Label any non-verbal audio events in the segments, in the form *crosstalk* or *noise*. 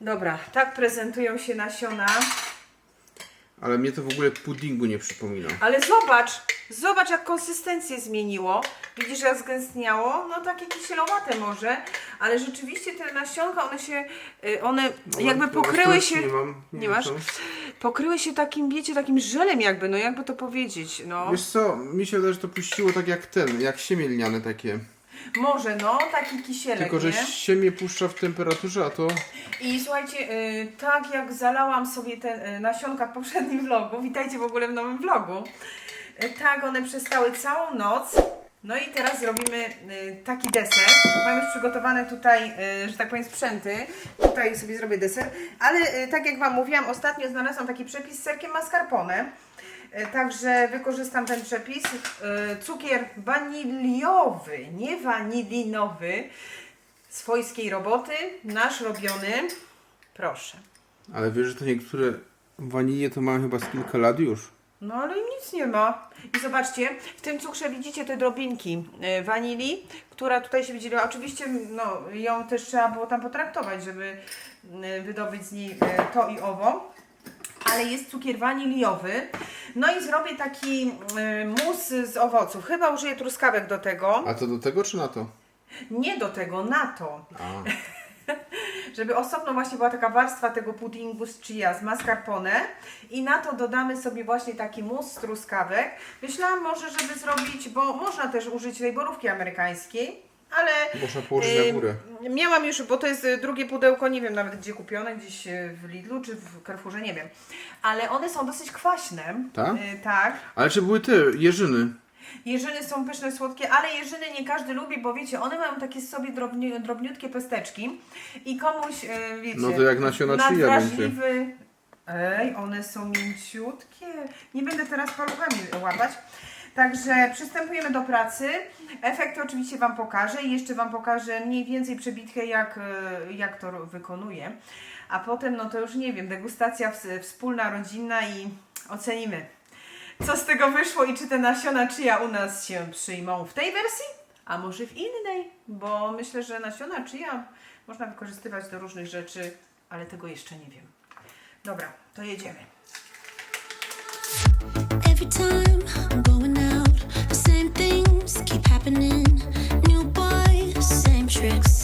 Dobra, tak prezentują się nasiona. Ale mnie to w ogóle puddingu nie przypomina. Ale zobacz, zobacz jak konsystencję zmieniło. Widzisz jak zgęstniało? No takie kisielowate może, ale rzeczywiście te nasionka, one się, y, one jakby No, pokryły ostrości się, Nie, mam, nie wiem masz? co. pokryły się takim, wiecie, takim żelem jakby, no jakby to powiedzieć, no. Wiesz co, mi się wydaje, że to puściło tak jak ten, jak siemię lniane takie. Może, no, taki kisielek, Tylko, że nie? siemię puszcza w temperaturze, a to... I słuchajcie, y, tak jak zalałam sobie te y, nasionka w poprzednim vlogu, witajcie w ogóle w nowym vlogu, y, tak one przestały całą noc. No i teraz zrobimy y, taki deser. Mam już przygotowane tutaj, y, że tak powiem, sprzęty. Tutaj sobie zrobię deser. Ale y, tak jak Wam mówiłam, ostatnio znalazłam taki przepis z serkiem mascarpone. Także wykorzystam ten przepis. Cukier waniliowy, nie wanilinowy swojskiej roboty, nasz robiony. Proszę. Ale wiesz, że to niektóre wanilie to mają chyba z kilka lat już. No ale nic nie ma. I zobaczcie, w tym cukrze widzicie te drobinki y, wanilii, która tutaj się wydzieliła. Oczywiście no, ją też trzeba było tam potraktować, żeby y, wydobyć z niej y, to i owo. Ale jest cukier waniliowy. No i zrobię taki y, mus z owoców. Chyba użyję truskawek do tego. A to do tego czy na to? Nie do tego, na to. A. *laughs* żeby osobno właśnie była taka warstwa tego puddingu z chia, z mascarpone i na to dodamy sobie właśnie taki mus z truskawek. Myślałam może, żeby zrobić, bo można też użyć tej borówki amerykańskiej, ale Można położyć na górę. Miałam już, bo to jest y, drugie pudełko, nie wiem nawet gdzie kupione, gdzieś y, w Lidlu czy w Carrefourze, nie wiem. Ale one są dosyć kwaśne. Tak? Y, tak. Ale czy były te jeżyny? Jeżyny są pyszne, słodkie, ale jeżyny nie każdy lubi, bo wiecie, one mają takie sobie drobni, drobniutkie pesteczki i komuś, yy, wiecie, No to jak nasiona chia nadwrażliwy... Ej, one są mięciutkie. Nie będę teraz paluchami łapać. Także przystępujemy do pracy. Efekty oczywiście Wam pokażę i jeszcze Wam pokażę mniej więcej przebitkę, jak, e, jak to ro- wykonuję. A potem, no to już nie wiem, degustacja ws- wspólna, rodzinna i ocenimy, co z tego wyszło i czy te nasiona chia u nas się przyjmą w tej wersji, a może w innej, bo myślę, że nasiona chia można wykorzystywać do różnych rzeczy, ale tego jeszcze nie wiem. Dobra, to jedziemy. Every time I'm going out, the same things keep happening. New boy, same tricks.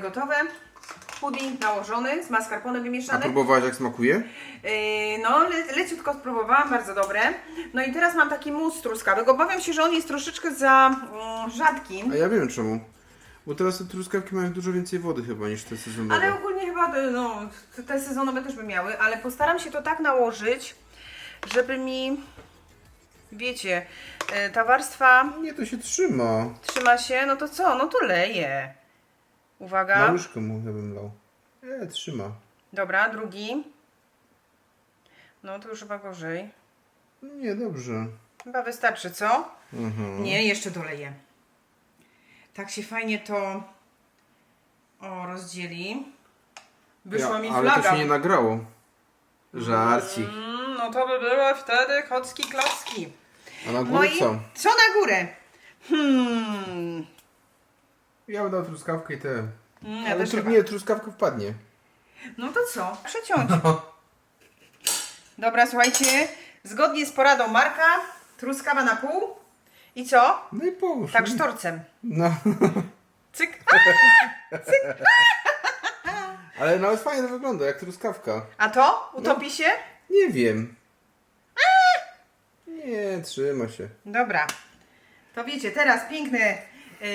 Mamy gotowe. Pudding nałożony, z mascarpone A wymieszany. próbowałaś jak smakuje? Yy, no, le, leciutko spróbowałam, bardzo dobre. No i teraz mam taki mus truskawek. Obawiam się, że on jest troszeczkę za mm, rzadki. A ja wiem czemu. Bo teraz te truskawki mają dużo więcej wody chyba niż te sezonowe. Ale ogólnie chyba y, no, te sezonowe też by miały, ale postaram się to tak nałożyć, żeby mi, wiecie, y, ta warstwa Nie, to się trzyma. trzyma się, no to co? No to leję. Na Uwaga. łyżkę mu ja bym lał. E, trzyma. Dobra, drugi. No to już chyba gorzej. Nie, dobrze. Chyba wystarczy, co? Mhm. Nie, jeszcze doleję. Tak się fajnie to o, rozdzieli. Wyszła mi ale flaga. to się nie nagrało. Żarci. Mm, no to by było wtedy kocki klocki. A na No górę i co? co na górę? Hmm. Ja bym dał truskawkę i te. Mm, ja Ale też tru- chyba. nie, truskawka wpadnie. No to co? Przeciąć. Dobra, słuchajcie. Zgodnie z poradą Marka, truskawa na pół. I co? No i połóż. Tak no. sztorcem. No. Cyk. *laughs* Ale nawet fajnie to wygląda, jak truskawka. A to? Utopi się? Nie wiem. Nie, trzyma się. Dobra. To wiecie, teraz piękne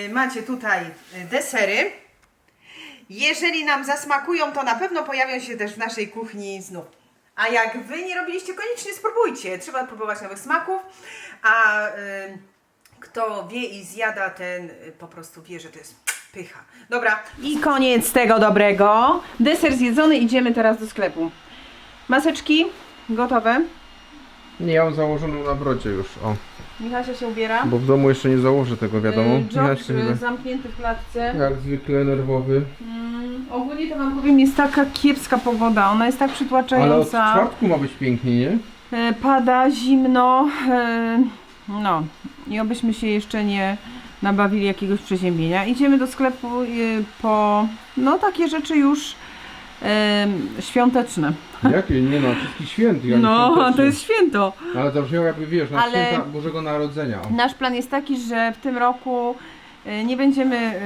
macie tutaj y, desery. Jeżeli nam zasmakują, to na pewno pojawią się też w naszej kuchni znów. A jak wy nie robiliście, koniecznie spróbujcie. Trzeba próbować nowych smaków. A y, Kto wie i zjada, ten po prostu wie, że to jest pycha. Dobra, i koniec tego dobrego. Deser zjedzony, idziemy teraz do sklepu. Maseczki gotowe. Nie, ja mam założoną na brodzie już, o. Michasia się ubiera. Bo w domu jeszcze nie założę tego, wiadomo. Y, George Michaś chyba y, zamknięty w klatce. jak zwykle nerwowy. Mm, ogólnie to wam powiem, jest taka kiepska pogoda. Ona jest tak Ale od przytłaczająca. czwartku ma być pięknie, nie? E, Pada, zimno. e, No i obyśmy się jeszcze nie nabawili jakiegoś przeziębienia. Idziemy do sklepu e, po no takie rzeczy już e, świąteczne. Jakie? Nie no, wszystkich świętych. jak No, świątecznych. to jest święto. Ale to brzmiało jakby wiesz, na Ale- święta Bożego Narodzenia. Nasz plan jest taki, że w tym roku e, nie będziemy e,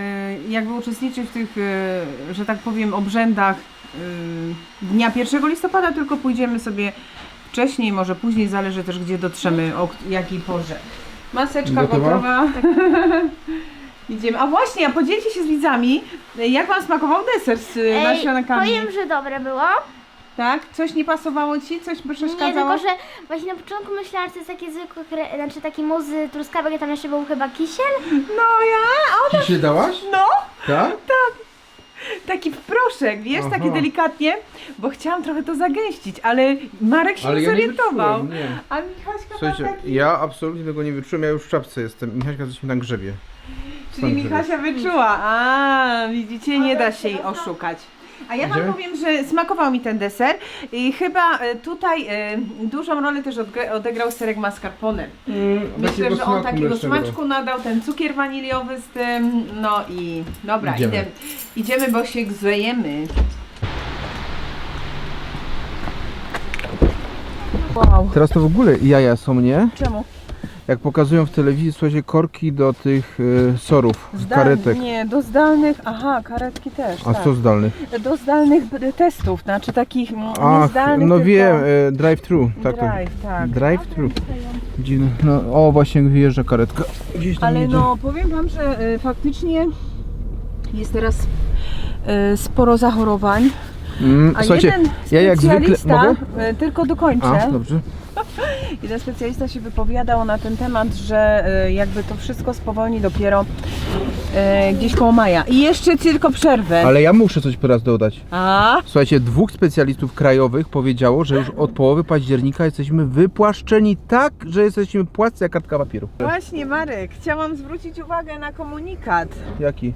jakby uczestniczyć w tych, e, że tak powiem, obrzędach e, dnia 1 listopada, tylko pójdziemy sobie wcześniej, może później, zależy też gdzie dotrzemy, o k- jakiej porze. Maseczka Gotowa? gotowa. *laughs* Idziemy. A właśnie, a podzielcie się z widzami, e, jak Wam smakował deser z e, Ej, nasionkami. powiem, że dobre było. Tak? Coś nie pasowało Ci? Coś by Nie, przeszkadzało? tylko że właśnie na początku myślałam, że to jest takie zwykłe, kre... znaczy taki mus z truskawek, a tam jeszcze był chyba kisiel. No ja, a Ci się dałaś? no! Tak? Taki proszek, wiesz, Aha. taki delikatnie, bo chciałam trochę to zagęścić, ale Marek się Ale nie ja nie zorientował. wyczułem, nie. A Michaśka Słuchajcie, taki... ja absolutnie tego nie wyczułem, ja już w czapce jestem. Michaśka coś mi na grzebie. Czyli Michasia wyczuła. A, widzicie, nie da się jej oszukać. A ja Wam Idziemy? powiem, że smakował mi ten deser i chyba e, tutaj e, dużą rolę też odgr- odegrał serek mascarpone. Myślę, że on takiego smaczku nadał, ten cukier waniliowy z tym, no i dobra, Idziemy. idziemy, idziemy bo się grzejemy. Wow. Teraz to w ogóle jaja są, nie? Czemu? Jak pokazują w telewizji, słuchajcie, korki do tych y, sorów, karetek. Nie, do zdalnych, aha, karetki też, A tak. co zdalnych? Do zdalnych b- testów, znaczy takich Ach, zdalnych, no tylko wiem, y, drive-thru. Tak, drive, tak. Drive-thru. Dziwne. No, o, właśnie wyjeżdża karetka. Gdzieś tam Ale jedzie. no, powiem Wam, że y, faktycznie jest teraz sporo zachorowań, Mm, a słuchajcie, jeden ja jak zwykle... specjalista, Mogę? tylko dokończę, A, dobrze. Jeden specjalista się wypowiadał na ten temat, że y, jakby to wszystko spowolni dopiero y, gdzieś koło maja. I jeszcze tylko przerwę. Ale ja muszę coś teraz dodać. A? Słuchajcie, dwóch specjalistów krajowych powiedziało, że już od połowy października jesteśmy wypłaszczeni tak, że jesteśmy płascy jak kartka papieru. Właśnie Marek, chciałam zwrócić uwagę na komunikat. Jaki?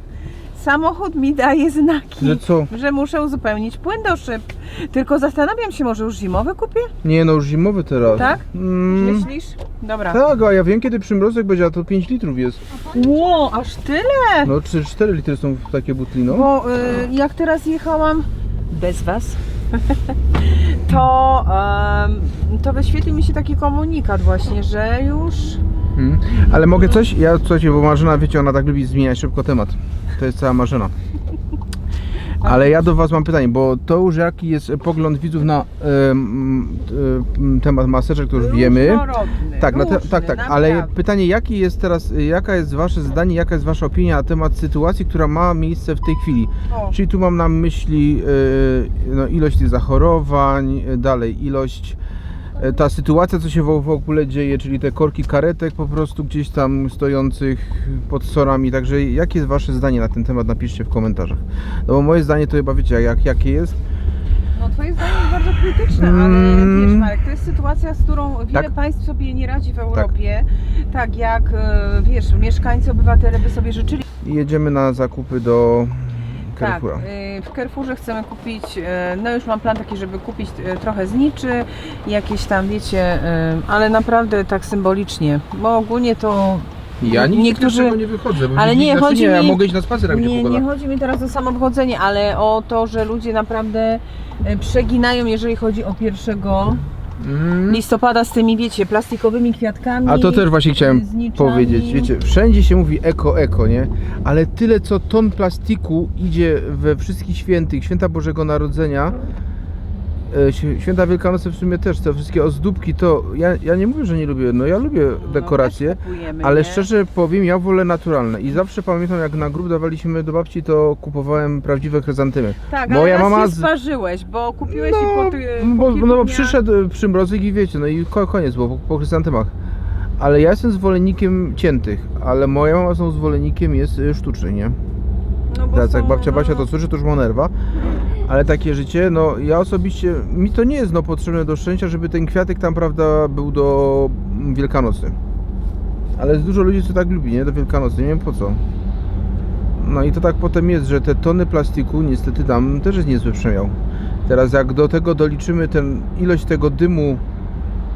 Samochód mi daje znaki, Że co? że muszę uzupełnić płyn do szyb. Tylko zastanawiam się, może już zimowy kupię? Nie no, już zimowy teraz. Tak? Mm, Myślisz? Dobra. tak, a ja wiem kiedy przymrozek będzie, a to 5 litrów jest. Ło, aż tyle! No 4 litry są w takie butli, no. Bo y, jak teraz jechałam bez was, *laughs* to, em, to wyświetlił mi się taki komunikat właśnie, że już... Mm. Ale mogę coś? Ja słuchajcie, bo Marzena, wiecie, ona tak lubi zmieniać szybko temat. To jest cała Marzena. Ale ja do Was mam pytanie, bo to już jaki jest pogląd widzów na em, em, temat maseczek, to już wiemy. Różnorodny, Tak, na te, różny, tak, tak, ale naprawdę. pytanie, jaki jest teraz, jaka jest Wasze zdanie, jaka jest Wasza opinia na temat sytuacji, która ma miejsce w tej chwili? O. Czyli tu mam na myśli y, no, ilość tych zachorowań, y, dalej ilość, ta sytuacja, co się w, ogóle dzieje, czyli te korki karetek po prostu gdzieś tam stojących pod sorami, także jakie jest Wasze zdanie na ten temat, napiszcie w komentarzach. No bo moje zdanie to chyba wiecie, jak, jakie jest. No twoje zdanie jest bardzo krytyczne, ale Mm. wiesz Marek, to jest sytuacja, z którą wiele Tak. państw sobie nie radzi w Europie. Tak, jak e, wiesz, mieszkańcy, obywatele by sobie życzyli. I jedziemy na zakupy do Carrefoura. Tak, y, w Carrefourze chcemy kupić, y, no już mam plan taki, żeby kupić y, trochę zniczy, jakieś tam wiecie, y, ale naprawdę tak symbolicznie, bo ogólnie to Ja nigdzie niektórzy- z tego nie wychodzę, bo ale nie, znaczy chodzi nie, ja mi- mogę iść na spacer, jak będzie nie, pogoda. nie chodzi mi teraz o samo obchodzenie, ale o to, że ludzie naprawdę przeginają, jeżeli chodzi o 1 Mm. listopada z tymi, wiecie, plastikowymi kwiatkami. A to też właśnie chciałem zniczami. powiedzieć. Wiecie, wszędzie się mówi eko, eko, nie? Ale tyle co ton plastiku idzie we wszystkich świętych, święta Bożego Narodzenia, święta Wielkanocy w sumie też, te wszystkie ozdóbki, to ja, ja nie mówię, że nie lubię, no ja lubię No, dekoracje. też kupujemy, Ale nie? szczerze powiem, ja wolę naturalne i zawsze pamiętam jak na grób dawaliśmy do babci, to kupowałem prawdziwe chryzantymy. Tak, moja ale mama z- sparzyłeś, bo kupiłeś No, i po, po bo, no bo przyszedł przymrozek i wiecie, no i ko- koniec było po, po chryzantymach. Ale ja jestem zwolennikiem ciętych, ale moja mama są zwolennikiem jest y, sztucznych, nie? No bo Teraz jak babcia no, Basia to słyszy, to już ma nerwa. *laughs* Ale takie życie, no ja osobiście, mi to nie jest no potrzebne do szczęścia, żeby ten kwiatek tam, prawda, był do mm, Wielkanocy. Ale jest dużo ludzi, co tak lubi, nie? Do Wielkanocy, nie wiem po co. No i to tak potem jest, że te tony plastiku niestety tam też jest niezły przemiał. Teraz jak do tego doliczymy ten ilość tego dymu,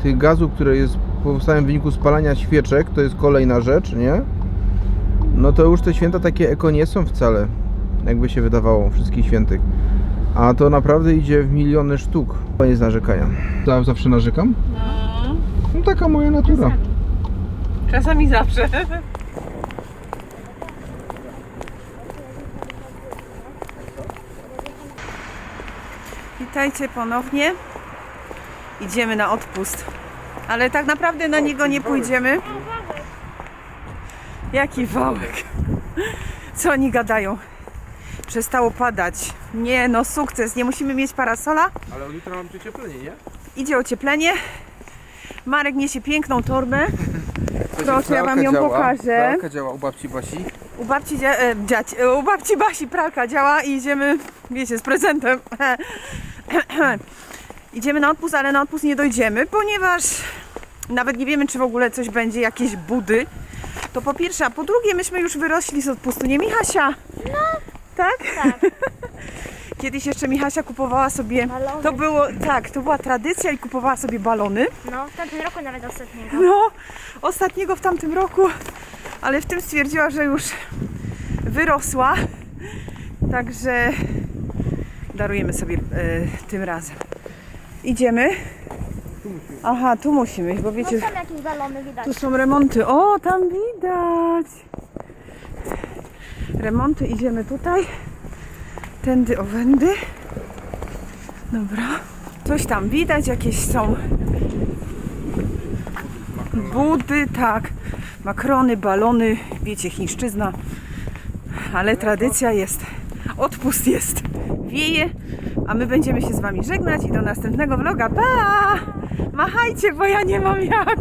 tych gazów, które jest powstają w wyniku spalania świeczek, to jest kolejna rzecz, nie? No to już te święta takie eko nie są wcale, jakby się wydawało, wszystkich świętych. A to naprawdę idzie w miliony sztuk. Koniec narzekania. Ja zawsze narzekam? No, No taka moja natura. czasami zawsze. Witajcie ponownie. Idziemy na odpust. Ale tak naprawdę na niego nie pójdziemy. Jaki wałek. Co oni gadają? Przestało padać. Nie no, sukces. Nie musimy mieć parasola. Ale od jutra mam przecieplenie, nie? Idzie ocieplenie. Marek niesie piękną torbę. Proszę, ja wam ją pokażę. Pralka działa u babci Basi. U babci, dzia, e, dziać, e, u babci Basi pralka działa i idziemy, wiecie, z prezentem. *clears throat* idziemy na odpust, ale na odpust nie dojdziemy, ponieważ nawet nie wiemy, czy w ogóle coś będzie, jakieś budy. To po pierwsze, a po drugie, myśmy już wyrośli z odpustu, nie Michasia? No. Tak? Tak. *laughs* Kiedyś jeszcze Michasia kupowała sobie, Balony. to było, tak, to była tradycja i kupowała sobie balony. No, w tamtym roku nawet ostatniego. No, ostatniego w tamtym roku, ale w tym stwierdziła, że już wyrosła. Także darujemy sobie e, tym razem. Idziemy. Aha, tu musimy iść, bo No wiecie, są jakieś balony widać. tu są remonty. O, tam widać. Remonty, idziemy tutaj. Tędy owędy. Dobra. Coś tam widać, jakieś są budy, tak. Makrony, balony, wiecie, chińszczyzna. Ale tradycja jest. Odpust jest. Wieje, a my będziemy się z wami żegnać i do następnego vloga. Pa! Machajcie, bo ja nie mam jak.